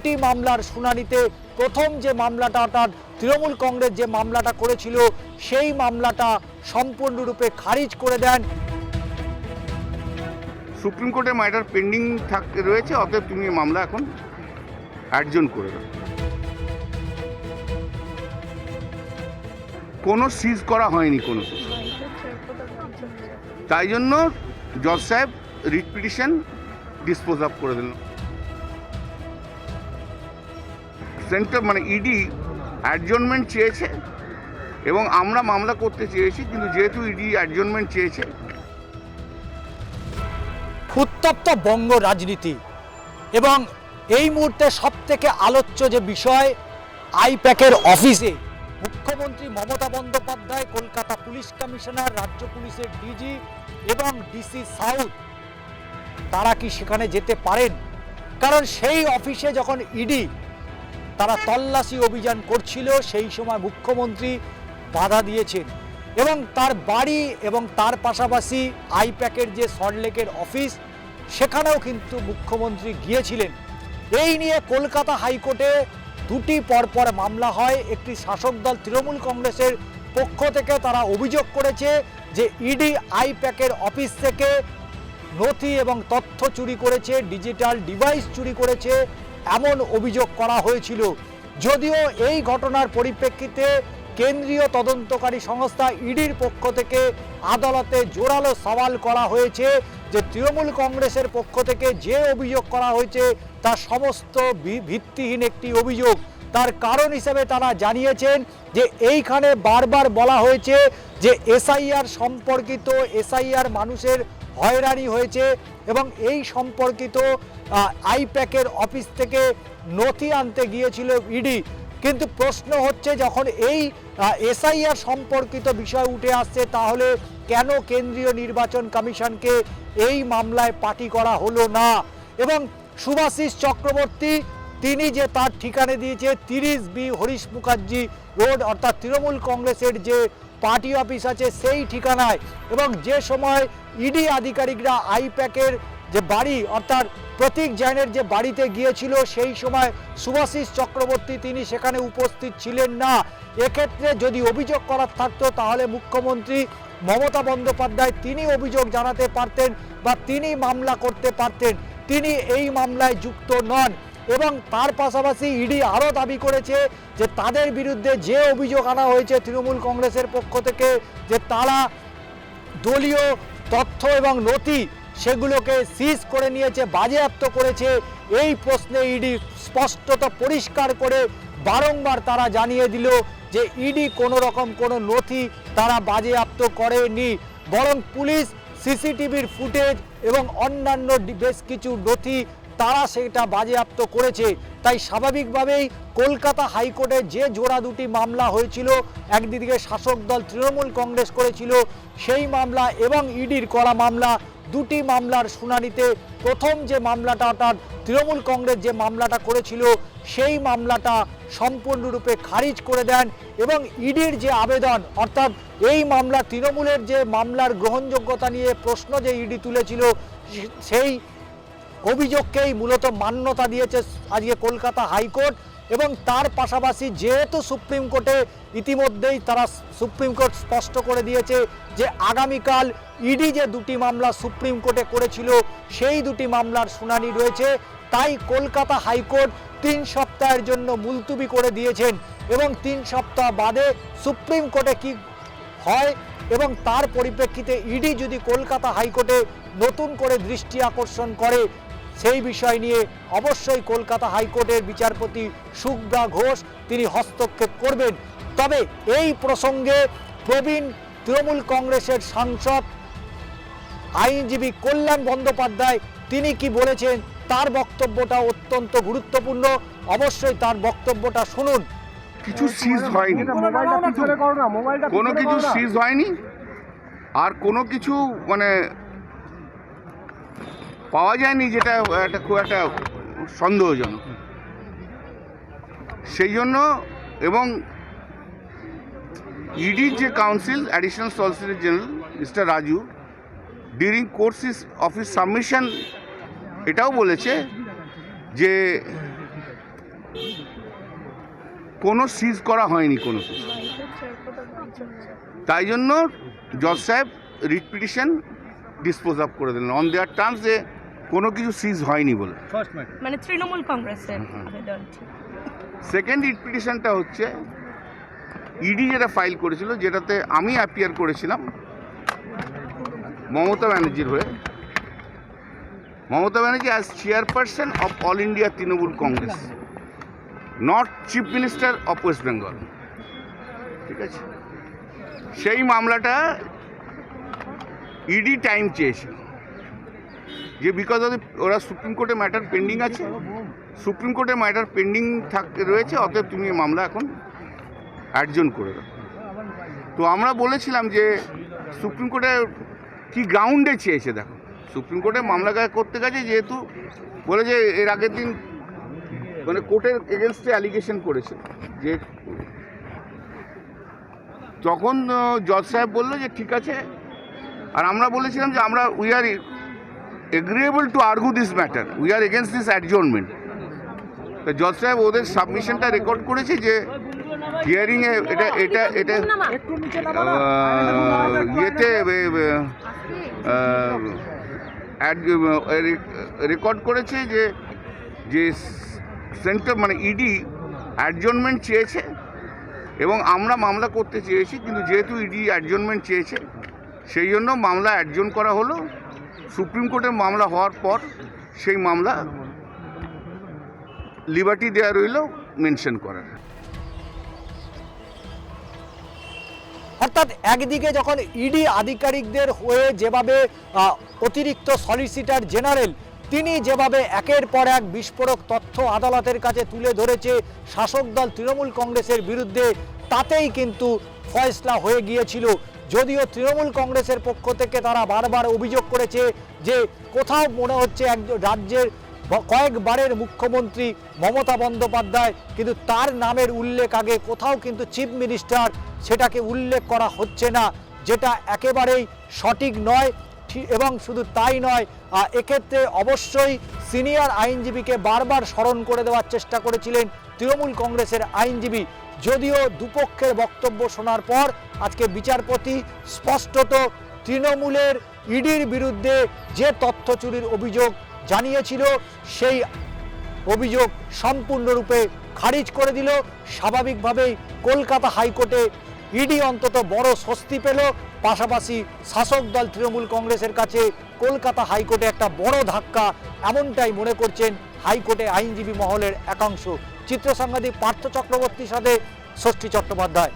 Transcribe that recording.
দুটি মামলার শুনানিতে প্রথম যে মামলাটা, অর্থাৎ তৃণমূল কংগ্রেস যে মামলাটা করেছিল, সেই মামলাটা সম্পূর্ণরূপে খারিজ করে দেন। সুপ্রিম কোর্টে ম্যাটার পেন্ডিং থাক, রয়েছে, অতএব তুমি মামলা এখন অ্যাডজন করে দাও। কোনো সিজ করা হয়নি কোনো তাই জন্য জজ সাহেব রিট পিটিশন ডিসপোজ আপ করে দিল সেন্টার মানে ইডি অ্যাডজনমেন্ট চেয়েছে এবং আমরা মামলা করতে চেয়েছি, কিন্তু যেহেতু ইডি অ্যাডজনমেন্ট চেয়েছে। উত্তপ্ত বঙ্গ রাজনীতি এবং এই মুহূর্তে সব থেকে আলোচ্য যে বিষয়, আইপ্যাকের অফিসে মুখ্যমন্ত্রী মমতা বন্দ্যোপাধ্যায়, কলকাতা পুলিশ কমিশনার, রাজ্য পুলিশের ডিজি এবং ডিসি সাউথ, তারা কি সেখানে যেতে পারেন? কারণ সেই অফিসে যখন ইডি তারা তল্লাশি অভিযান করছিল, সেই সময় মুখ্যমন্ত্রী বাধা দিয়েছেন। এবং তার বাড়ি এবং তার পাশাপাশি আইপ্যাকের যে সল্টলেকের অফিস, সেখানেও কিন্তু মুখ্যমন্ত্রী গিয়েছিলেন। এই নিয়ে কলকাতা হাইকোর্টে দুটি পরপর মামলা হয়। একটি শাসক দল তৃণমূল কংগ্রেসের পক্ষ থেকে তারা অভিযোগ করেছে যে ইডি আইপ্যাকের অফিস থেকে নথি এবং তথ্য চুরি করেছে, ডিজিটাল ডিভাইস চুরি করেছে এমন অভিযোগ করা হয়েছিল। যদিও এই ঘটনার পরিপ্রেক্ষিতে কেন্দ্রীয় তদন্তকারী সংস্থা ইডির পক্ষ থেকে আদালতে জোরালো সওয়াল করা হয়েছে যে তৃণমূল কংগ্রেসের পক্ষ থেকে যে অভিযোগ করা হয়েছে তা সমস্ত ভিত্তিহীন একটি অভিযোগ। তার কারণ হিসেবে তারা জানিয়েছেন যে এইখানে বারবার বলা হয়েছে যে এসআইআর সম্পর্কিত এসআইআর মানুষের হয়রানি হয়েছে এবং এই সম্পর্কিত আইপ্যাকের অফিস থেকে নথি আনতে গিয়েছিল ইডি। কিন্তু প্রশ্ন হচ্ছে যখন এই এসআইআর সম্পর্কিত বিষয় উঠে আসছে, তাহলে কেন কেন্দ্রীয় নির্বাচন কমিশনকে এই মামলায় পার্টি করা হলো না? এবং সুভাষিস চক্রবর্তী, তিনি যে তার ঠিকানে দিয়েছে, তিরিশ বি হরিশ মুখার্জি রোড, অর্থাৎ তৃণমূল কংগ্রেসের যে পার্টি অফিস আছে সেই ঠিকানায়। এবং যে সময় ইডি আধিকারিকরা আইপ্যাকের যে বাড়ি, অর্থাৎ প্রতীক জৈনের যে বাড়িতে গিয়েছিল, সেই সময় সুভাষিস চক্রবর্তী তিনি সেখানে উপস্থিত ছিলেন না। এক্ষেত্রে যদি অভিযোগ করার থাকতো, তাহলে মুখ্যমন্ত্রী মমতা বন্দ্যোপাধ্যায় তিনি অভিযোগ জানাতে পারতেন বা তিনি মামলা করতে পারতেন। তিনি এই মামলায় যুক্ত নন। এবং তার পাশাপাশি ইডি আরও দাবি করেছে যে তাদের বিরুদ্ধে যে অভিযোগ আনা হয়েছে তৃণমূল কংগ্রেসের পক্ষ থেকে যে তারা দলীয় তথ্য এবং নথি সেগুলোকে সিজ করে নিয়েছে, বাজেয়াপ্ত করেছে। এই প্রশ্নে ইডি স্পষ্টত পরিষ্কার করে বারংবার তারা জানিয়ে দিল যে ইডি কোনো রকম কোনো নথি তারা বাজেয়াপ্ত করেনি। বরং পুলিশ, সিসিটিভির ফুটেজ এবং অন্যান্য বেশ কিছু নথি তারা সেটা বাজেয়াপ্ত করেছে। তাই স্বাভাবিকভাবেই কলকাতা হাইকোর্টে যে জোড়া দুটি মামলা হয়েছিল, একদিকে শাসক দল তৃণমূল কংগ্রেস করেছিল, সেই মামলা এবং ইডির করা মামলা, দুটি মামলার শুনানিতে প্রথম যে মামলাটা অর্থাৎ তৃণমূল কংগ্রেস যে মামলাটা করেছিল, সেই মামলাটা সম্পূর্ণরূপে খারিজ করে দেন এবং ইডির যে আবেদন, অর্থাৎ এই মামলা তৃণমূলের যে মামলার গ্রহণযোগ্যতা নিয়ে প্রশ্ন যে ইডি তুলেছিল সেই অভিযোগকেই মূলত মান্যতা দিয়েছে আজকে কলকাতা হাইকোর্ট এবং তার পাশাপাশি যেহেতু সুপ্রিম কোর্টে ইতিমধ্যেই তারা সুপ্রিম কোর্ট স্পষ্ট করে দিয়েছে যে আগামীকাল ইডি যে দুটি মামলা সুপ্রিম কোর্টে করেছিল, সেই দুটি মামলার শুনানি রয়েছে। তাই কলকাতা হাইকোর্ট তিন সপ্তাহের জন্য মুলতুবি করে দিয়েছেন এবং তিন সপ্তাহ বাদে সুপ্রিম কোর্টে কি হয় এবং তার পরিপ্রেক্ষিতে ইডি যদি কলকাতা হাইকোর্টে নতুন করে দৃষ্টি আকর্ষণ করে সেই বিষয় নিয়ে অবশ্যই কলকাতা হাইকোর্টের বিচারপতি সুব্রা ঘোষ তিনি হস্তক্ষেপ করবেন। তবে এই প্রসঙ্গে প্রবীণ তৃণমূল কংগ্রেসের সাংসদ আইনজীবী কল্যাণ বন্দ্যোপাধ্যায় তিনি কি বলেছেন তার বক্তব্যটা অত্যন্ত গুরুত্বপূর্ণ। অবশ্যই তার বক্তব্যটা শুনুন। কিছু সিজ হয়নি। কোনো কিছু সিজ হয়নি। আর কোনো কিছু মানে পাওয়া যায়নি যেটা, একটা খুব একটা সন্দেহজনক। সেই জন্য এবং ইডির যে council additional solicitor general mister Raju during course of his submission এটাও বলেছে যে কোনো সিজ করা হয়নি কোনো কিছু। তাই জন্য জজ সাহেব রিট পিটিশন ডিসপোজ আপ করে দিলেন। অন দেয়ার টার্মস যে কোনো কিছু সিজ হয়নি বলে। মানে তৃণমূল কংগ্রেসের আবেদন। সেকেন্ড পিটিশনটা হচ্ছে ইডি যেটা ফাইল করেছিল যেটাতে আমি অ্যাপিয়ার করেছিলাম মমতা ব্যানার্জির হয়ে। Mamata Banerjee as chairperson of all India Trinamool Congress not chief minister of West Bengal ঠিক আছে? সেই মামলাটা ইডি টাইম চেয়েছিল। যে বিকজ অফ ওরা সুপ্রিম কোর্টে ম্যাটার পেন্ডিং আছে। সুপ্রিম কোর্টে ম্যাটার পেন্ডিং থাক, রয়েছে, অতএব তুমি মামলা এখন অ্যাডজন করে দাও। তো আমরা বলেছিলাম যে সুপ্রিম কোর্টে কি গ্রাউন্ডে চেয়েছে, দেখো। সুপ্রিম কোর্টে মামলা করতে গেছে, যেহেতু বলে যে এর আগের দিন মানে কোর্টের এগেনস্টে অ্যালিগেশন করেছে, যে তখন জজ সাহেব বলল যে ঠিক আছে, আর আমরা বলেছিলাম যে আমরা we are agreeable to argue this matter we are against this adjournment তো জজ সাহেব ওদের সাবমিশনটা রেকর্ড করেছে যে হিয়ারিংয়ে এটা এটা এটা ইয়েতে রেকর্ড করেছে যে যে সেন্টার মানে ইডি অ্যাডজনমেন্ট চেয়েছে এবং আমরা মামলা করতে চেয়েছি, কিন্তু যেহেতু ইডি অ্যাডজনমেন্ট চেয়েছে সেই জন্য মামলা অ্যাডজন করা হলো। সুপ্রিম কোর্টের মামলা হওয়ার পর সেই মামলা লিবার্টি দেওয়া রইল মেনশন করার। অর্থাৎ একদিকে যখন ইডি আধিকারিকদের হয়ে যেভাবে অতিরিক্ত সলিসিটার জেনারেল তিনি যেভাবে একের পর এক বিস্ফোরক তথ্য আদালতের কাছে তুলে ধরেছে শাসক দল তৃণমূল কংগ্রেসের বিরুদ্ধে, তাতেই কিন্তু ফয়সলা হয়ে গিয়েছিল। যদিও তৃণমূল কংগ্রেসের পক্ষ থেকে তারা বারবার অভিযোগ করেছে যে কোথাও মনে হচ্ছে এক রাজ্যের কয়েকবারের মুখ্যমন্ত্রী মমতা বন্দ্যোপাধ্যায়, কিন্তু তার নামের উল্লেখ আগে কোথাও কিন্তু চিফ মিনিস্টার সেটাকে উল্লেখ করা হচ্ছে না, যেটা একেবারেই সঠিক নয় এবং শুধু তাই নয় এক্ষেত্রে অবশ্যই সিনিয়র আইনজীবীকে বারবার স্মরণ করে দেওয়ার চেষ্টা করেছিলেন তৃণমূল কংগ্রেসের আইনজীবী। যদিও দুপক্ষের বক্তব্য শোনার পর আজকে বিচারপতি স্পষ্টত তৃণমূলের ইডির বিরুদ্ধে যে তথ্য চুরির অভিযোগ জানিয়েছিল, সেই অভিযোগ সম্পূর্ণরূপে খারিজ করে দিল। স্বাভাবিকভাবেই কলকাতা হাইকোর্টে ইডি অন্তত বড় স্বস্তি পেল। পাশাপাশি শাসক দল তৃণমূল কংগ্রেসের কাছে কলকাতা হাইকোর্টে একটা বড় ধাক্কা এমনটাই মনে করছেন হাইকোর্টে আইনজীবী মহলের একাংশ। চিত্র সাংবাদিক পার্থ চক্রবর্তীর সাথে ষষ্ঠী চট্টোপাধ্যায়।